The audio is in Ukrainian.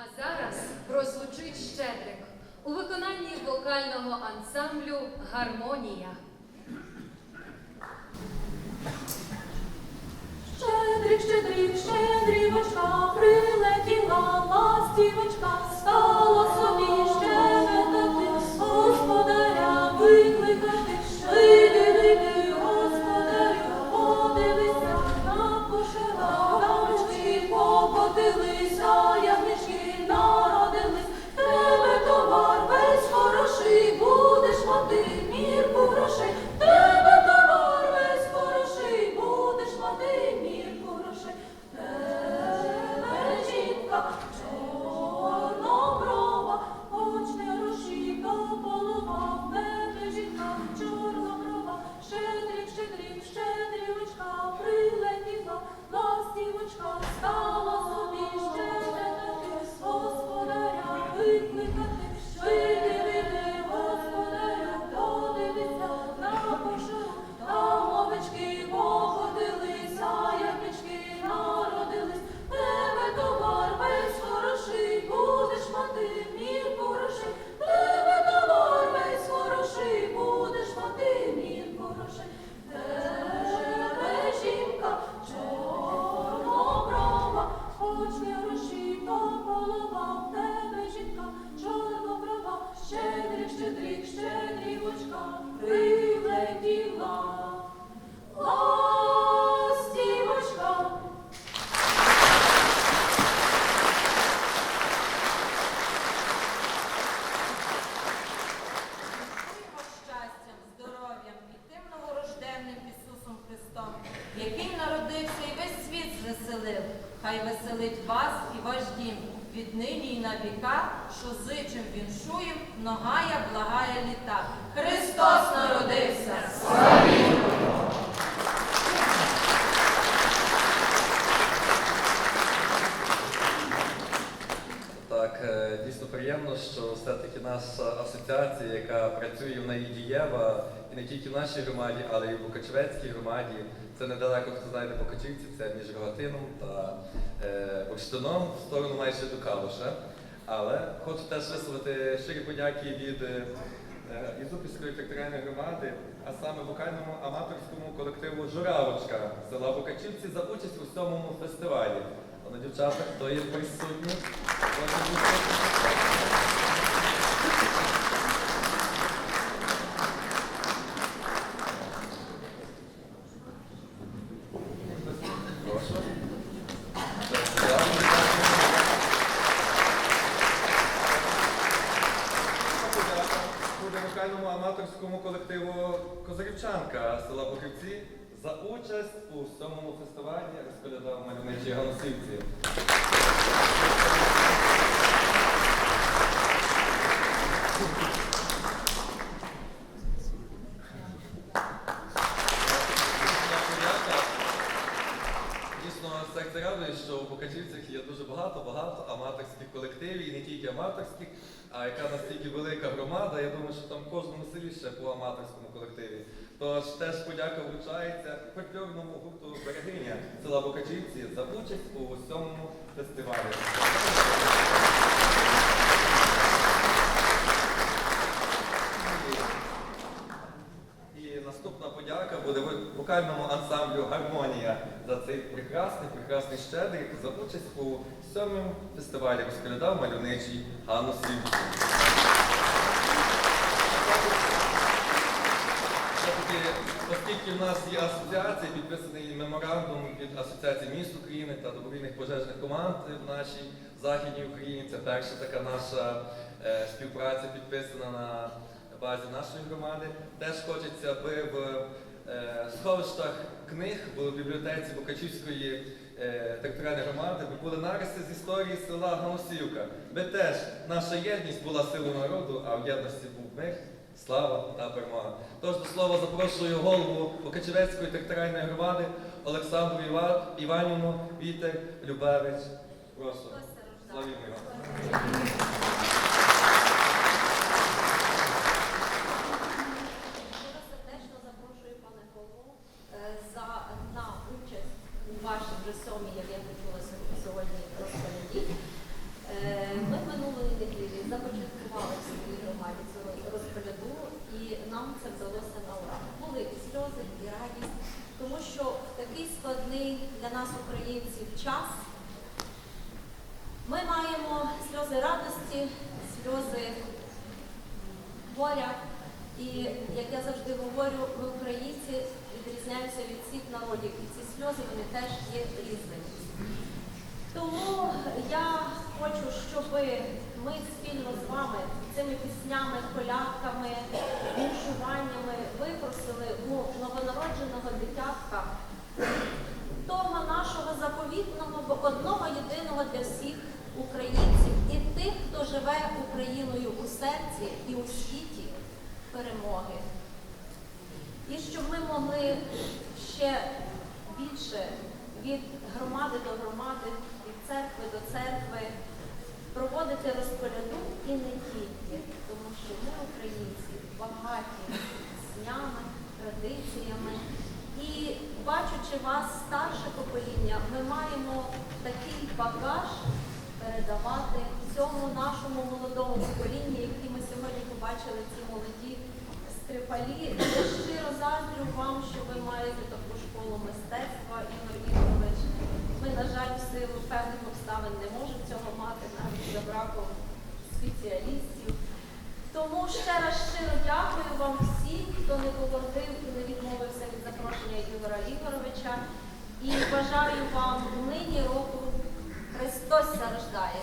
А зараз прозвучить щедрик у виконанні вокального ансамблю Гармонія. Щедрик, щедрик, щедрівочка, Хай веселить вас і ваш дім віднині й на віка, що зичим віншуєм, ногая благая літа. Христос народився! Так, е, дійсно приємно, що все-таки наша асоціація, яка працює в неї дієва, не тільки в нашій громаді, але й в Букачевецькій громаді. Це недалеко, хто знає, де Букачівці, це між Рогатином та е, Бурштином в сторону майже до Калуша. Але хочу теж висловити щирі подяки від е, Ізупільської територіальної громади, а саме вокальному аматорському колективу Журавочка села Букачівці за участь у сьомому фестивалі. Але дівчата, хто є присутні? Прошу бути. Прошу. Подяка буде вокальному аматорському колективу Козарівчанка села Бухівці за участь у сьомому фестивалі розповідав мальовничі Ганусівці. Подяка. Дійсно, це радує, що у Покачівцях є дуже багато, багато аматорських колективів, і не тільки аматорських, а яка настільки велика громада, я думаю, що там в кожному селі ще по аматорському колективі. Тож теж подяка вручається фольклорному гурту Берегиня села Бокачівці за участь у сьомому фестивалі. І наступна подяка буде вокальному ансамблю Гармонія за цей прекрасний, прекрасний щедрик за участь у сьомому фестивалі розповідав мальовничий Ганну Сівчик. Оскільки в нас є асоціація, підписаний меморандум від Асоціації міст України та добровільних пожежних команд в нашій Західній Україні. Це перша така наша е, співпраця підписана на базі нашої громади. Теж хочеться, аби в сховищах книг в бібліотеці Букачівської е, територіальної громади були нариси з історії села Ганусівка, би теж наша єдність була силою народу, а в єдності був мир. Слава та перемога. Тож до слова запрошую голову Покачевецької територіальної громади Олександру Іванівну Вітер Любевич. Прошу. Славімо його. вже сьомій, як я почула сьогодні розповіді. Е, ми в минулої неділі започаткували в своїй громаді цю розповіду, і нам це вдалося на ура. Були і сльози, і радість, тому що в такий складний для нас, українців, час ми маємо сльози радості, сльози горя. І як я завжди говорю, ми українці відрізняємося від всіх народів, і ці сльози вони теж є різними. Тому я хочу, щоб ми спільно з вами цими піснями, колядками, віншуваннями випросили у новонародженого дитятка того нашого заповітного, бо одного єдиного для всіх українців і тих, хто живе Україною у серці і у світі перемоги. І щоб ми могли ще більше від громади до громади, від церкви до церкви проводити розколяду і не тільки, тому що ми, українці, багаті піснями, традиціями. І бачучи вас, старше покоління, ми маємо такий багаж передавати цьому нашому молодому поколінню, сьогодні побачили ці молоді скрипалі. Я щиро заздрю вам, що ви маєте таку школу мистецтва Ігор Вікторович. Ми, на жаль, в силу певних обставин не можемо цього мати, навіть за браком спеціалістів. Тому ще раз щиро дякую вам всім, хто не попротив і не відмовився від запрошення Ігора Ігоровича. І бажаю вам нині року Христос зарождає.